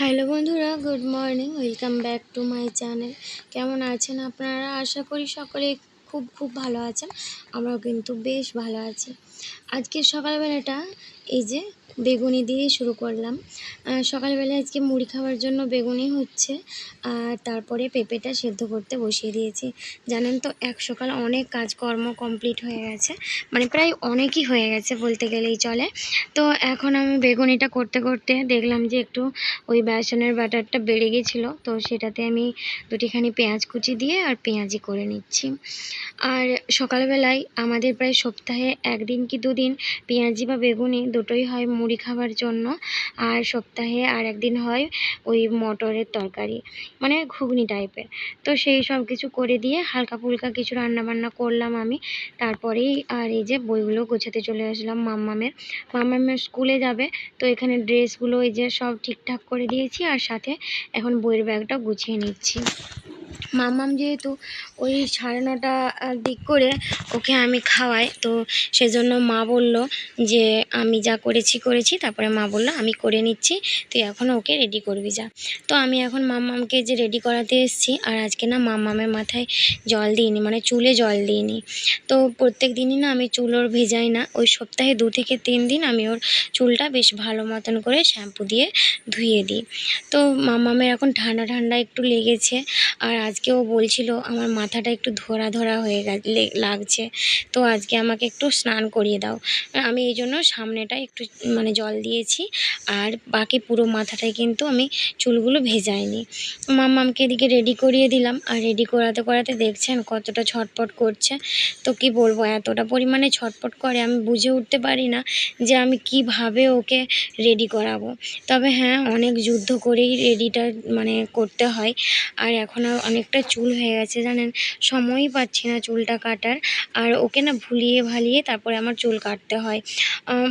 Hello বন্ধুরা, good morning, welcome back to my channel. কেমন আছেন আপনারা? আশা করি সকলে খুব খুব ভালো আছেন, আমরাও কিন্তু বেশ ভালো আছি। আজকে সকালবেলাটা এই যে বেগুনি দিয়ে শুরু করলাম। সকালবেলা আজকে মুড়ি খাওয়ার জন্য বেগুনি হচ্ছে, আর তারপরে পেঁপেটা সেদ্ধ করতে বসিয়ে দিয়েছি। জানেন তো, এক সকাল অনেক কাজকর্ম কমপ্লিট হয়ে গেছে মানে প্রায় অনেকই হয়ে গেছে বলতে গেলেই চলে। তো এখন আমি বেগুনিটা করতে করতে দেখলাম যে একটু ওই বেসনের বাটারটা বেড়ে গেছিল, তো সেটাতে আমি দুটিখানি পেঁয়াজ কুচি দিয়ে আর পেঁয়াজি করে নিচ্ছি। আর সকালবেলায় আমাদের প্রায় সপ্তাহে একদিন কি দুদিন পেঁয়াজি বা বেগুনি দুটোই হয় মুড়ি খাওয়ার জন্য আর সপ্তাহে আর একদিন হয় ওই মটরের তরকারি মানে ঘুগনি টাইপের তো সেই সব কিছু করে দিয়ে হালকা ফুলকা কিছু রান্না বান্না করলাম আমি। তারপরেই আর এই যে বইগুলো গোছাতে চলে আসলাম মাম্মামের। মাম্মামের স্কুলে যাবে, তো এখানে ড্রেসগুলো এই যে সব ঠিকঠাক করে দিয়েছি আর সাথে এখন বইয়ের ব্যাগটা গুছিয়ে নিচ্ছি। মাম্মাম যেহেতু ওই সাড়ে নটা দিক করে ওকে আমি খাওয়াই, তো সেজন্য মা বলল যে আমি যা করেছি করেছি, তারপরে মা বলল আমি করে নিচ্ছি, তুই এখন ওকে রেডি করবি যা। তো আমি এখন মাম্মামকে যে রেডি করাতে এসেছি, আর আজকে না মাম্মামের মাথায় জল দিইনি মানে চুলে জল দিইনি। তো প্রত্যেক দিনই না আমি চুল ওর ভেজাই না, ওই সপ্তাহে দু থেকে তিন দিন আমি ওর চুলটা বেশ ভালো মতন করে শ্যাম্পু দিয়ে ধুয়ে দিই। তো মাম্মামের এখন ঠান্ডা ঠান্ডা একটু লেগেছে, আর আজকে ও বলছিল, আমার মাথাটা একটু ধরা ধরা হয়ে গেছে লাগছে। তো আজকে আমাকে একটু স্নান করিয়ে দাও। আমি এই জন্য সামনেটা একটু মানে জল দিয়েছি। আর বাকি পুরো মাথাটায় কিন্তু আমি চুলগুলো ভেজাইনি। মাম্মামকে এদিকে রেডি করিয়ে দিলাম। আর রেডি করাতে করাতে দেখছেন কতটা ছটপট করছে। তো কি বলব, এতটা পরিমাণে ছটপট করে আমি বুঝে উঠতে পারি না যে আমি কীভাবে ওকে রেডি করাবো। তবে হ্যাঁ অনেক যুদ্ধ করেই রেডিটা মানে করতে হয়। আর এখন অনেকটা চুল হয়ে গেছে জানেন? সময়ই পাচ্ছি না চুলটা কাটার। আর ওকে না ভুলিয়ে ভালিয়ে তারপরে আমার চুল কাটতে হয়।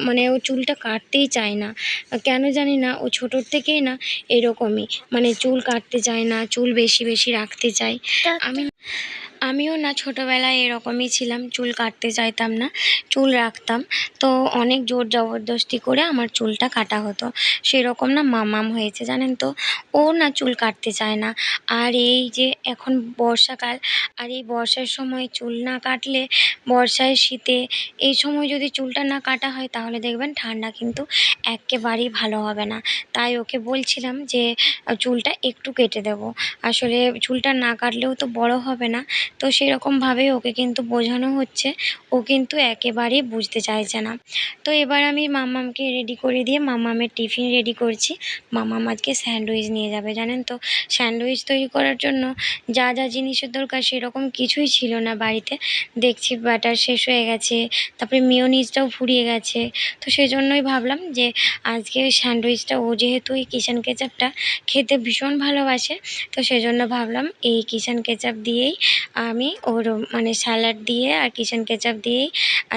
মানে ও চুলটা কাটতেই চায় না। কেন জানি না ও ছোটোর থেকেই না এরকমই। মানে চুল কাটতে চায় না চুল বেশি বেশি রাখতে চায়। আমি আমিও না ছোটোবেলায় এরকমই ছিলাম, চুল কাটতে চাইতাম না, চুল রাখতাম। তো অনেক জোর জবরদস্তি করে আমার চুলটা কাটা হতো। সেরকম না মামাম হয়েছে, জানেন তো? ও না চুল কাটতে চায় না। আর এই যে এখন বর্ষাকাল, আর এই বর্ষার সময় চুল না কাটলে, বর্ষায় শীতে এই সময় যদি চুলটা না কাটা হয়, তাহলে দেখবেন ঠান্ডা কিন্তু একেবারেই ভালো হবে না। তাই ওকে বলছিলাম যে, চুলটা একটু কেটে দেবো। আসলে চুলটা না কাটলেও তো বড় হবে না। তো সেরকমভাবেই ওকে কিন্তু বোঝানো হচ্ছে। ও কিন্তু একেবারেই বুঝতে চাইছে না। তো এবার আমি মাম্মামকে রেডি করে দিয়ে মাম্মামের টিফিন রেডি করছি। মাম্মাম আজকে স্যান্ডউইচ নিয়ে যাবে, জানেন তো? স্যান্ডউইচ তৈরি করার জন্য যা যা জিনিসের দরকার সেরকম কিছুই ছিল না বাড়িতে। দেখছি ব্যাটার শেষ হয়ে গেছে, তারপরে মিওনিজটাও ফুরিয়ে গেছে। তো সেই জন্যই ভাবলাম যে আজকে স্যান্ডউইচটা ও যেহেতু এই কিচেন কেচাপটা খেতে ভীষণ ভালোবাসে, তো সেজন্য ভাবলাম এই কিচেন কেচাপ দিয়েই আমি ওর মানে স্যালাড দিয়ে আর কিচেন কেচাপ দিয়েই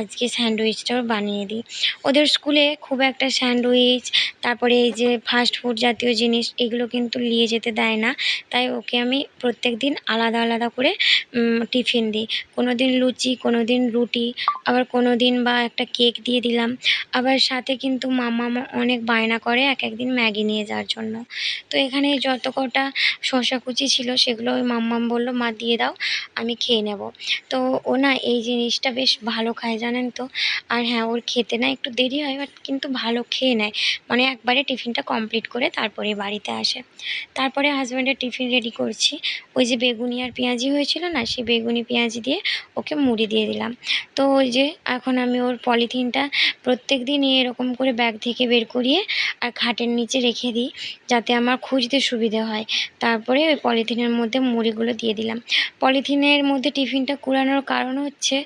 আজকে স্যান্ডউইচটাও বানিয়ে দিই। ওদের স্কুলে খুব একটা স্যান্ডউইচ, তারপরে এই যে ফাস্ট ফুড জাতীয় জিনিস, এগুলো কিন্তু নিয়ে যেতে দেয় না। তাই ওকে আমি প্রত্যেক দিন আলাদা আলাদা করে টিফিন দিই। কোনো দিন লুচি কোনো দিন রুটি, আবার কোনো দিন বা একটা কেক দিয়ে দিলাম। আবার সাথে কিন্তু মামা অনেক বায়না করে এক একদিন ম্যাগি নিয়ে যাওয়ার জন্য। তো এখানে যত কটা শসা কুচি ছিল সেগুলো ওই মাম্মাম বলল, মা, দিয়ে দাও। আমি খেয়ে নেব। তো ও না এই জিনিসটা বেশ ভালো খায় জানেন তো। আর হ্যাঁ ওর খেতে না একটু দেরি হয়, বাট কিন্তু ভালো খেয়ে নেয়। মানে একবারে টিফিনটা কমপ্লিট করে তারপরে বাড়িতে আসে। তারপরে হাজব্যান্ডের টিফিন রেডি করছি। ওই যে বেগুনি আর পেঁয়াজি হয়েছিল না, সেই বেগুনি পেঁয়াজি দিয়ে ওকে মুড়ি দিয়ে দিলাম। তো ওই যে এখন আমি ওর পলিথিনটা প্রত্যেক দিনই এরকম করে ব্যাগ থেকে বের করিয়ে আর খাটের নিচে রেখে দিই, যাতে আমার খুঁজতে সুবিধে হয়। তারপরে ওই পলিথিনের মধ্যে মুড়িগুলো দিয়ে দিলাম। পলিথিনের মধ্যে টিফিনটা কুড়ানোর কারণ হচ্ছে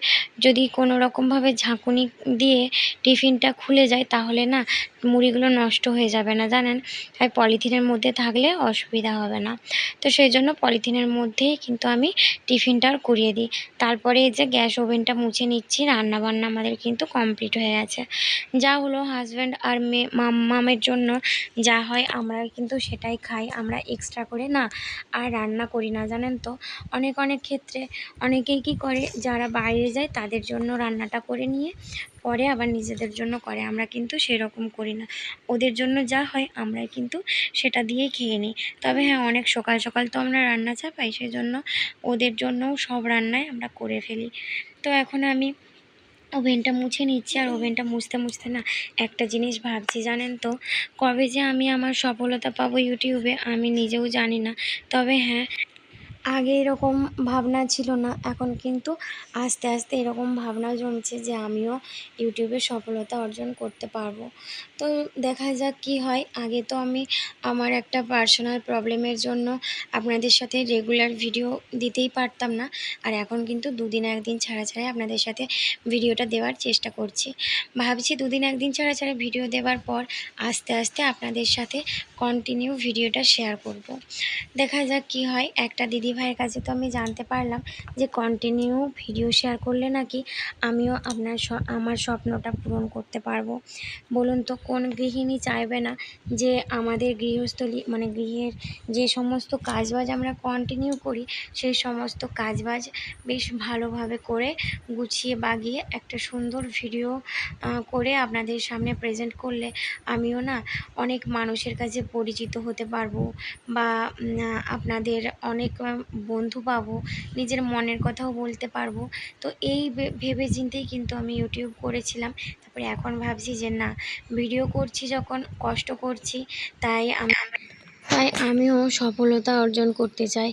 যদি কোনো রকমভাবে ঝাঁকুনি দিয়ে টিফিনটা খুলে যায় তাহলে না মুড়িগুলো নষ্ট হয়ে যাবে না, জানেন? তাই পলিথিনের মধ্যে থাকলে অসুবিধা হবে না। তো সেই জন্য পলিথিনের মধ্যেই কিন্তু আমি টিফিনটা কুড়িয়ে দিই। তারপরে যে গ্যাস ওভেনটা মুছে নিচ্ছি রান্না বান্না আমাদের কিন্তু কমপ্লিট হয়ে গেছে। যা হলো হাজব্যান্ড আর মেয়ে মামের জন্য যা হয় আমরা কিন্তু সেটাই খাই। আমরা এক্সট্রা করে না আর রান্না করি না, জানেন তো? অনেক অনেক ক্ষেত্রে অনেকেই কী করে, যারা বাইরে যায় তাদের জন্য রান্নাটা করে নিয়ে পরে আবার নিজেদের জন্য করে। আমরা কিন্তু সেরকম করি না। ওদের জন্য যা হয় আমরা কিন্তু সেটা দিয়েই খেয়ে নিই। তবে হ্যাঁ অনেক সকাল সকাল তো আমরা রান্না চাপাই সেই জন্য ওদের জন্যও সব রান্নাই আমরা করে ফেলি। তো এখন আমি ওভেনটা মুছে নিচ্ছি, আর ওভেনটা মুছতে মুছতে না একটা জিনিস ভাবছি, জানেন তো? কবে যে আমি আমার সফলতা পাবো ইউটিউবে, আমি নিজেও জানি না। তবে হ্যাঁ আগে এরকম ভাবনা ছিল না, এখন কিন্তু আস্তে আস্তে এরকম ভাবনা জমছে যে আমিও ইউটিউবে সফলতা অর্জন করতে পারব। তো দেখা যাক কি হয়। আগে তো আমি আমার একটা পার্সোনাল প্রবলেমের জন্য আপনাদের সাথে রেগুলার ভিডিও দিতেই পারতাম না, আর এখন কিন্তু দুদিন একদিন ছাড়া ছাড়াই আপনাদের সাথে ভিডিওটা দেওয়ার চেষ্টা করছি। ভাবছি দুদিন একদিন ছাড়া ছাড়া ভিডিও দেওয়ার পর আস্তে আস্তে আপনাদের সাথে কন্টিনিউ ভিডিওটা শেয়ার করব। দেখা যাক কি হয়। একটা দিদি ভাইয়ের কাছে তো আমি জানতে পারলাম যে কন্টিনিউ ভিডিও শেয়ার করলে নাকি আমিও আপনার আমার স্বপ্নটা পূরণ করতে পারব। বলুন তো, কোন গৃহিণী চাইবে না যে আমাদের গৃহস্থলী মানে গৃহের যে সমস্ত কাজবাজ আমরা কন্টিনিউ করি, সেই সমস্ত কাজবাজ বেশ ভালোভাবে করে গুছিয়ে বাগিয়ে একটা সুন্দর ভিডিও করে আপনাদের সামনে প্রেজেন্ট করলে আমিও না অনেক মানুষের কাছে পরিচিত হতে পারব বা আপনাদের অনেক বন্ধু পাবো, নিজের মনের কথাও বলতে পারব। তো এই ভেবে চিন্তেই কিন্তু আমি ইউটিউব করেছিলাম। তারপরে এখন ভাবছি যে না ভিডিও করছি যখন, কষ্ট করছি, তাই আমি, তাই আমিও সফলতা অর্জন করতে চাই।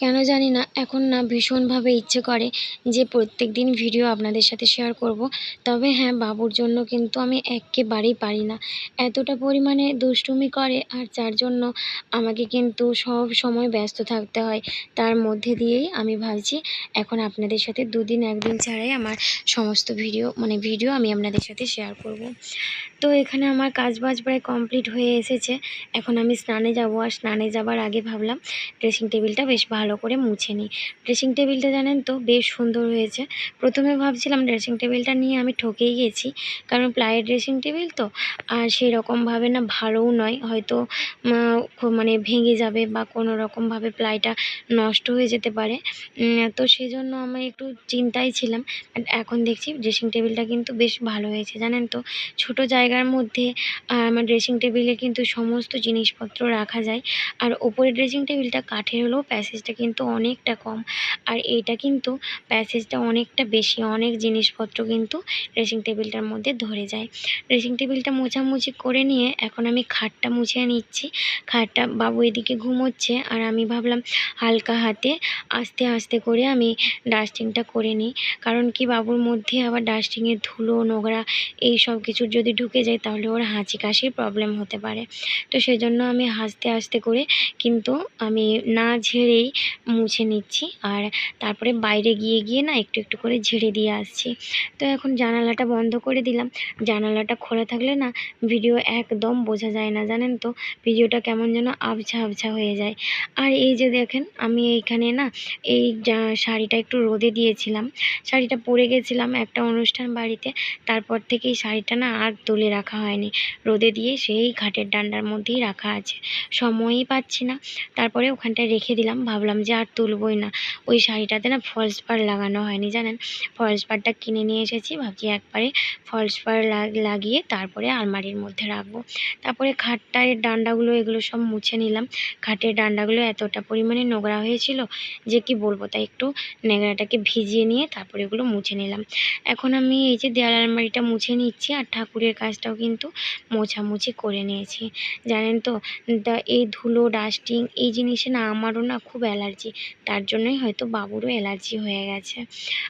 কেন জানি না, এখন না ভীষণভাবে ইচ্ছে করে যে প্রত্যেক দিন ভিডিও আপনাদের সাথে শেয়ার করব। তবে হ্যাঁ বাবুর জন্য কিন্তু আমি একেবারেই পারি না। এতটা পরিমাণে দুষ্টুমি করে আর যার জন্য আমাকে কিন্তু সব সময় ব্যস্ত থাকতে হয়, তার মধ্যে দিয়েই আমি ভাবছি এখন আপনাদের সাথে দুদিন একদিন ছাড়াই আমার সমস্ত ভিডিও মানে ভিডিও আমি আপনাদের সাথে শেয়ার করব। তো এখানে আমার কাজবাজ প্রায় কমপ্লিট হয়ে এসেছে। এখন আমি স্নানে যাব আর স্নানে যাবার আগে ভাবলাম ড্রেসিং টেবিলটা বেশ ভালো করে মুছে নিই। ড্রেসিং টেবিলটা জানেন তো বেশ সুন্দর হয়েছে। প্রথমে ভাবছিলাম ড্রেসিং টেবিলটা নিয়ে আমি ঠকেই গেছি, কারণ প্লাইয়ের ড্রেসিং টেবিল তো, আর সেই রকমভাবে না ভালোও নয়। হয়তো মানে ভেঙে যাবে বা কোনো রকমভাবে প্লাইটা নষ্ট হয়ে যেতে পারে। তো সেই জন্য আমি একটু চিন্তায় ছিলাম আর এখন দেখছি ড্রেসিং টেবিলটা কিন্তু বেশ ভালো হয়েছে। জানেন তো, ছোট জায়গার মধ্যে আমার ড্রেসিং টেবিলে কিন্তু সমস্ত জিনিসপত্র রাখা যায়। আর ওপরের ড্রেসিং টেবিলটা কাঠের হলেও প্যাসেজটা কিন্তু অনেকটা কম। আর এইটা কিন্তু প্যাসেজটা অনেকটা বেশি। অনেক জিনিসপত্র কিন্তু ড্রেসিং টেবিলটার মধ্যে ধরে যায়। ড্রেসিং টেবিলটা মোছামুছি করে নিয়ে এখন আমি খাটটা মুছে নিচ্ছি। খাটটা বাবু এদিকে ঘুমোচ্ছে আর আমি ভাবলাম হালকা হাতে আস্তে আস্তে করে আমি ডাস্টিংটা করে নিই। কারণ কি বাবুর মধ্যে আবার ডাস্টিংয়ের ধুলো, নোংরা এই সব কিছু যদি ঢুকে যায় তাহলে ওর হাঁচি কাশির প্রবলেম হতে পারে। তো সেই জন্য আমি হাসতে আস্তে করে কিন্তু আমি না ঝেড়েই মুছে নিচ্ছি। আর তারপরে বাইরে গিয়ে গিয়ে না একটু একটু করে ঝেড়ে দিয়ে আসছি। তো এখন জানালাটা বন্ধ করে দিলাম। জানালাটা খোলা থাকলে না ভিডিও একদম বোঝা যায় না, জানেন তো? ভিডিওটা কেমন যেন আবছা আবছা হয়ে যায়। আর এই যে দেখেন, আমি এইখানে না এই শাড়িটা একটু রোদে দিয়েছিলাম। শাড়িটা পরে গেছিলাম একটা অনুষ্ঠান বাড়িতে। তারপর থেকে এই শাড়িটা না আর তুলে রাখা হয়নি। রোদে দিয়ে সেই ঘাটের ডান্ডার মধ্যেই রাখা আছে। সময়ই পাচ্ছি না। তারপরে ওখানটায় রেখে দিলাম। ভাবলাম যে আর তুলবই না। ওই শাড়িটাতে না ফলস পাড় লাগানো হয়নি, জানেন? ফলস পাড়টা কিনে নিয়ে এসেছি, ভাবছি একবারে ফলস পাড় লাগিয়ে তারপরে আলমারির মধ্যে রাখব। তারপরে খাটটার ডান্ডাগুলো, এগুলো সব মুছে নিলাম। খাটের ডান্ডাগুলো এতটা পরিমাণে নোংরা হয়েছিল যে কি বলব, তাই একটু নেংড়াটাকে ভিজিয়ে নিয়ে তারপরে এগুলো মুছে নিলাম। এখন আমি এই যে দেয়াল আলমারিটা মুছে নিচ্ছি আর ঠাকুরের কাজটাও কিন্তু মোছামুছি করে নিয়েছি। জানেন তো এই ধুলো ডাস্টিং এই জিনিসে না আমারও না খুব অ্যালার্জি তার জন্যই হয়তো বাবুরও অ্যালার্জি হয়ে গেছে।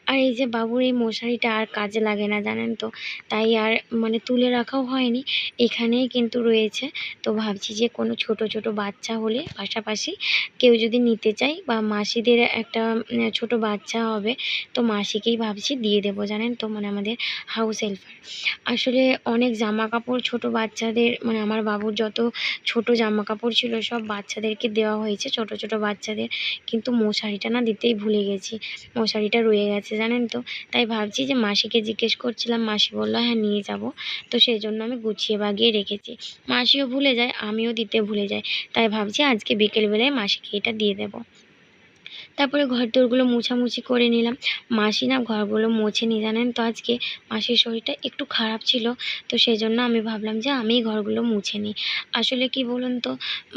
আর এই যে বাবুর এই মশারিটা আর কাজে লাগে না, জানেন তো? তাই আর মানে তুলে রাখাও হয়নি, এখানেই কিন্তু রয়েছে। তো ভাবছি যে কোনো ছোট ছোট বাচ্চা হলে পাশাপাশি কেউ যদি নিতে চায় বা মাসিদের একটা ছোট বাচ্চা হবে, তো মাসিকেই ভাবছি দিয়ে দেবো, জানেন তো? মানে আমাদের হাউস হেল্পার আসলে অনেক জামা কাপড় ছোট বাচ্চাদের মানে আমার বাবুর যত ছোট জামা কাপড় ছিল, সব বাচ্চাদেরকে দেওয়া হয়েছে, ছোট ছোট বাচ্চাদের। কিন্তু মশারিটা না দিতেই ভুলে গেছি। মশারিটা রয়ে গেছে, জানেন তো? তাই ভাবছি যে মাসিকে জিজ্ঞেস করছিলাম, মাসি বলল হ্যাঁ নিয়ে যাব। তো সেই জন্য আমি গুছিয়ে বাগিয়ে রেখেছি। মাসিও ভুলে যায়, আমিও দিতে ভুলে যাই। তাই ভাবছি আজকে বিকেলবেলায় মাসিকে এটা দিয়ে দেবো। তারপরে ঘর দোরগুলো মুছামুছি করে নিলাম। মাসি না ঘরগুলো মোছেনি জানেন তো আজকে? মাসির শরীরটা একটু খারাপ ছিল, তো সেই জন্য আমি ভাবলাম যে আমিই ঘরগুলো মুছে নিই। আসলে কি বলুন তো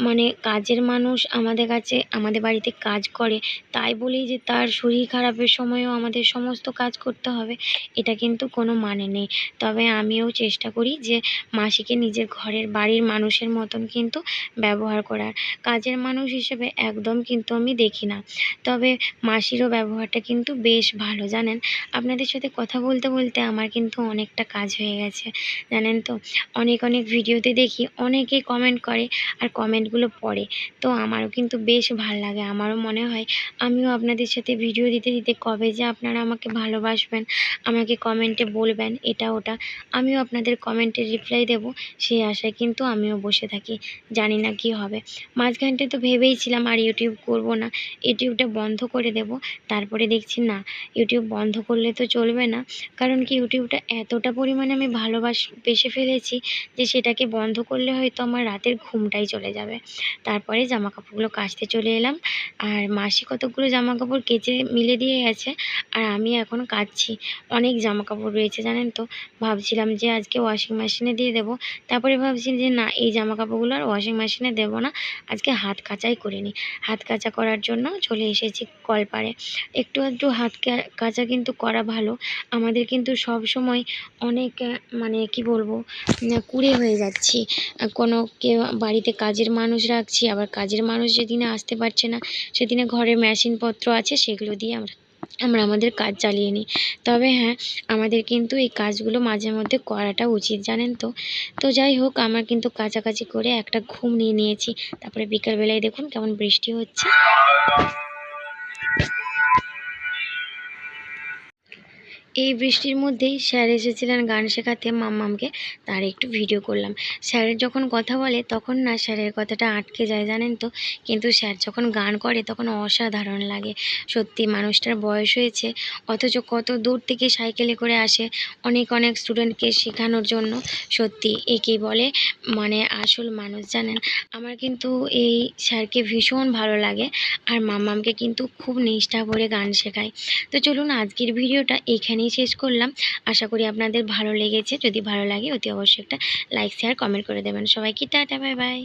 মানে কাজের মানুষ আমাদের কাছে, আমাদের বাড়িতে কাজ করে, তাই বলেই যে তার শরীর খারাপের সময়ও আমাদের সমস্ত কাজ করতে হবে, এটা কিন্তু কোনো মানে নেই। তবে আমিও চেষ্টা করি যে মাসিকে নিজের ঘরের বাড়ির মানুষের মতন কিন্তু ব্যবহার করার। কাজের মানুষ হিসেবে একদম কিন্তু আমি দেখি না। তবে মাসিরও ব্যবহারটা কিন্তু বেশ ভালো, জানেন? আপনাদের সাথে কথা বলতে বলতে আমার কিন্তু অনেকটা কাজ হয়ে গেছে, জানেন তো? অনেক অনেক ভিডিওতে দেখি অনেকে কমেন্ট করে আর কমেন্টগুলো পড়ে, তো আমারও কিন্তু বেশ ভালো লাগে। আমারও মনে হয় আমিও আপনাদের সাথে ভিডিও দিতে দিতে কবে যে আপনারা আমাকে ভালোবাসবেন, আমাকে কমেন্টে বলবেন, এটা, ওটা, আমিও আপনাদের কমেন্টে রিপ্লাই দেব, সেই আশায় কিন্তু আমিও বসে থাকি, জানি না কি হবে। মাঝখানটায় তো ভেবেইছিলাম আর ইউটিউব করব না ইউটিউবটা বন্ধ করে দেব। তারপরে দেখছি, না ইউটিউব বন্ধ করলে তো চলবে না। কারণ কি ইউটিউবটা এতটা পরিমাণে আমি ভালোবাস, বেসে ফেলেছি যে সেটাকে বন্ধ করলে হয়তো আমার রাতের ঘুমটাই চলে যাবে। তারপরে জামা কাপড়গুলো কাচতে চলে এলাম। আর মাসি কতকগুলো জামা কাপড় কেচে মিলে দিয়ে গেছে। আর আমি এখন কাচছি। অনেক জামা কাপড় রয়েছে, জানেন তো? ভাবছিলাম যে আজকে ওয়াশিং মেশিনে দিয়ে দেবো। তারপরে ভাবছি যে, না, এই জামা কাপড়গুলো আর ওয়াশিং মেশিনে দেবো না। আজকে হাত কাচাই করে নিই হাত কাচা করার জন্য চলে এসেছি কলপাড়ে। একটু একটু হাত কাচা কিন্তু করা ভালো। আমাদের কিন্তু সব সময় অনেক মানে কি বলব কুড়ে হয়ে যাচ্ছি। কোনো কেউ বাড়িতে কাজের মানুষ রাখছি, আবার কাজের মানুষ যেদিনে আসতে পারছে না। সেদিনে ঘরে মেশিনপত্র আছে, সেগুলো দিয়ে আমরা আমরা আমাদের কাজ চালিয়ে নিই। তবে হ্যাঁ আমাদের কিন্তু এই কাজগুলো মাঝে মধ্যে করাটা উচিত, জানেন তো? তো যাই হোক, আমার কিন্তু কাছাকাছি করে একটা ঘুম নিয়ে নিয়েছি। তারপরে বিকালবেলায় দেখুন কেমন বৃষ্টি হচ্ছে। এই বৃষ্টির মধ্যেই স্যার এসেছিলেন গান শেখাতে মাম্মামকে, তার একটু ভিডিও করলাম। স্যারের যখন কথা বলে তখন না স্যারের কথাটা আটকে যায়, জানেন তো? কিন্তু স্যার যখন গান করে তখন অসাধারণ লাগে। সত্যি মানুষটার বয়স হয়েছে, অথচ কত দূর থেকে সাইকেলে করে আসে অনেক অনেক স্টুডেন্টকে শেখানোর জন্য। সত্যি একেই বলে মানে আসল মানুষ, জানেন? আমার কিন্তু এই স্যারকে ভীষণ ভালো লাগে আর মাম্মামকে কিন্তু খুব নিষ্ঠা ভরে গান শেখায়। তো চলুন আজকের ভিডিওটা এখানেই শেষ করলাম। আশা করি আপনাদের ভালো লেগেছে। যদি ভালো লাগে অতি অবশ্যই একটা লাইক শেয়ার কমেন্ট করে দেবেন। সবাইকে টাটা বাই বাই